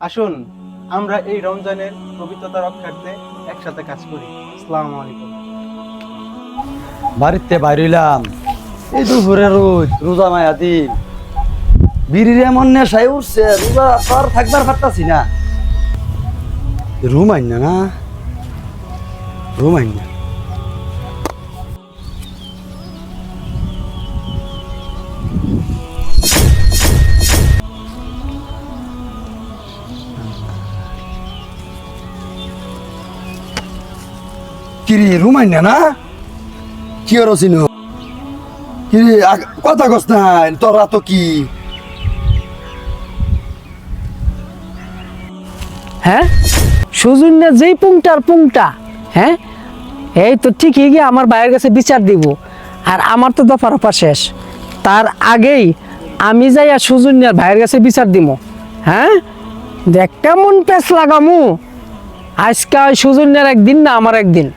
আসুন, আমরা এই রমজানের পবিত্রতা রক্ষার্থে একসাথে কাজ করি। আসসালামু আলাইকুম। বাড়িতে বাইরিলাম। এই দুপুরে রোজ রোজা মায়া দিন। বিড়ির এমন নেশায় উঠছে, রোজা আর থাকবার পারতাছি না। রুম আইন না? রুম আইন না। কিরে রুম আইন না? কি রসিন কি রে, কথা কস না তোরা তো কি? হ্যাঁ? সুজন্য যেই পুংটার পুংটা হ্যাঁ? এই তো ঠিকই গিয়ে আমার ভাইয়ের কাছে বিচার দিব আর আমার তো দফা রফা শেষ। তার আগেই আমি যাই আর সুজন্যার ভাইয়ের কাছে বিচার দিব হ্যাঁ? দেখ কেমন পেস লাগামু। আজকে সুজন্যার একদিন না আমার একদিন?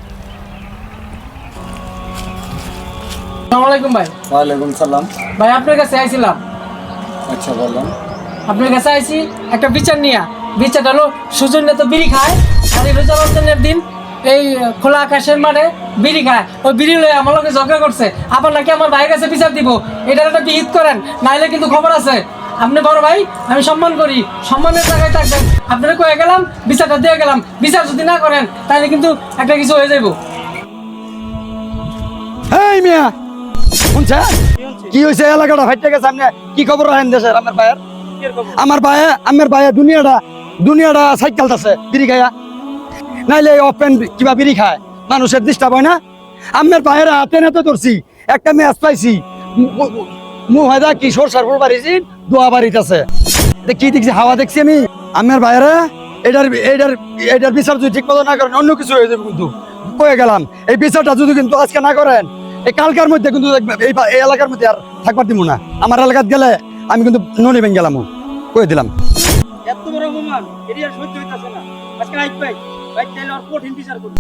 আসসালামাইকুম ভাই। ওয়ালাইকুম সালাম। ভাই আপনার কাছে আইছিলাম। আচ্ছা বললাম আপনার কাছে আইছি একটা বিচার নিয়া। বিচারটা হলো সুজন্য তো বিড়ি খায় আর এই রোজা রমজানের দিন এই খোলা আকাশের মাঠে বিড়ি খায়। ওই বিড়ি লয়ে আমার লোকে ঝগড়া করছে। আবার নাকি আমার ভাইয়ের কাছে বিচার দিব। এটার একটা বিহিত করেন নাইলে কিন্তু খবর আছে। আপনি বড় ভাই আমি সম্মান করি। সম্মানের জায়গায় থাকবেন। আপনারা কয়ে গেলাম বিচারটা দিয়ে গেলাম। বিচার যদি না করেন তাহলে কিন্তু একটা কিছু হয়ে যাইব। এই মিয়া শুনছে কি হয়েছে এলাকাটা? ফাইটে গেছে সামনে। কি খবর রাখেন দেশের আমার ভাইয়ের? আমার ভাইয়ে আমার ভাইয়ে দুনিয়াটা দুনিয়াটা সাইকেল আছে, বিড়ি খায়া। নাইলে ওপেন কিবা বিড়ি খায়। মানুষের ডিস্টার্ব হয় না? আমার ভাইয়ের হাতে নাতে ধরছি। একটা ম্যাচ পাইছি। মু হয়দা কি সরষার ফুল বাড়িছি, দোয়া বাড়িতে আছে। কি দেখছি, হাওয়া দেখছি আমি। আমার ভাইয়েরা, এটার এটার এটার বিচার যদি ঠিক মতো না করেন, অন্য কিছু হয়ে যাবে কিন্তু। কয়ে গেলাম। এই বিচারটা যদি কিন্তু আজকে না করেন এই কালকার মধ্যে কিন্তু এই এই এলাকার মধ্যে আর থাকবার দিব না। আমার এলাকাত গেলে আমি কিন্তু ননি ভেঙে গেলাম। কয়ে দিলাম? এত বড় অপমান এটি আর সহ্য হইতাছে না। আজকে আইত ভাই ভাই তাইলে আর কঠিন বিচার করুন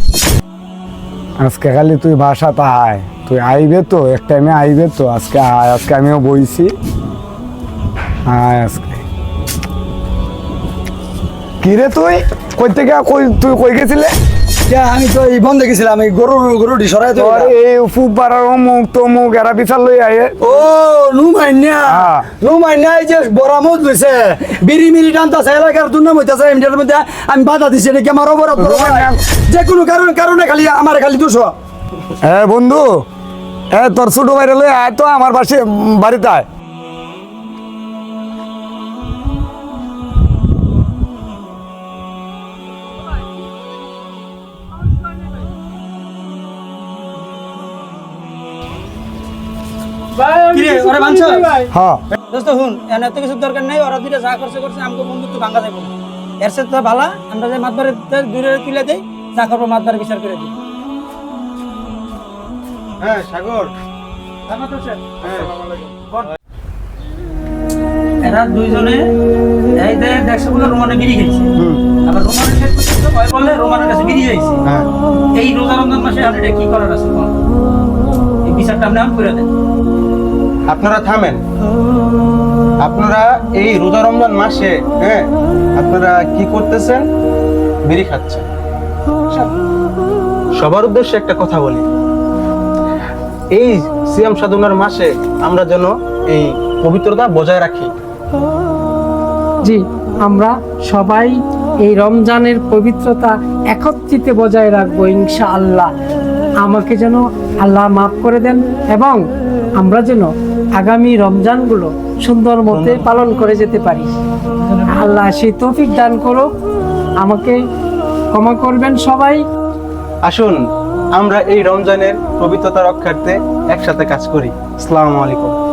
আজকে খালি তুই বাসাতে আয়। তুই আইবে তো এক টাইমে আইবে তো। আজকে আয় আজকে আমিও বইছি। আয় আজকে। কিরে তুই? কই থেকে কই তুই কই গেছিলে? আমি তো এই বন্ধ গেছিলাম এই গরু গরুটি সরাই তো এই ফুক পাড়ার অমুক তমুক এরা বিচার লই আয়ে। ও নুমাইন্যা হ্যাঁ। নুমাইন্যা এই যে বরামত লইছে বিড়ি মিড়ি টানতাছে এলাকার দুর্নাম হইতাছে এমনিটার মধ্যে আমি বাধা দিছি এটা কি আমার অপরাধ ভাই? যে কোনো কারণ কারণে খালি আমার খালি দুশো এ বন্ধু। এ তোর ছোট বাইরে লই আয় তো আমার পাশে বাড়িতে আয়। দোস্ত হুন এত কিছু দরকার নাই ওরা দুইটা যা করছে করছে আমাকে বন্ধুত্ব ভাঙা যাবে এর সাথে তো ভালা আমরা যে মাতবারে দূরে তুলে দেই যা করব মাতবারে বিচার করে দিই। হ্যাঁ সাগর। এরা দুইজনে এই যে দেখছে বলে রোমানে বিড়ি খেয়েছে আবার রোমানের শেষ পর্যন্ত ভয় বললে রোমানের কাছে বিড়ি যাইছে হ্যাঁ। এই রোজা রমজান মাসে আপনি কি করার আছে? এই বিচারটা আপনি আম করে দেন আপনারা থামেন। আপনারা এই রোজা রমজান মাসে হ্যাঁ আপনারা কি করতেছেন? বিড়ি খাচ্ছেন। সবার উদ্দেশ্যে একটা কথা বলি। এই সিয়াম সাধনার মাসে আমরা যেন এই পবিত্রতা বজায় রাখি। জি, আমরা সবাই এই রমজানের পবিত্রতা একত্রিতে বজায় রাখব ইনশা আল্লাহ আমাকে যেন আল্লাহ মাফ করে দেন এবং আমরা যেন আগামী রমজানগুলো সুন্দর মতে পালন করে যেতে পারি। আল্লাহ সেই তফিক দান করুক। আমাকে ক্ষমা করবেন সবাই। আসুন, আমরা এই রমজানের পবিত্রতা রক্ষার্থে একসাথে কাজ করি। আসসালামু আলাইকুম।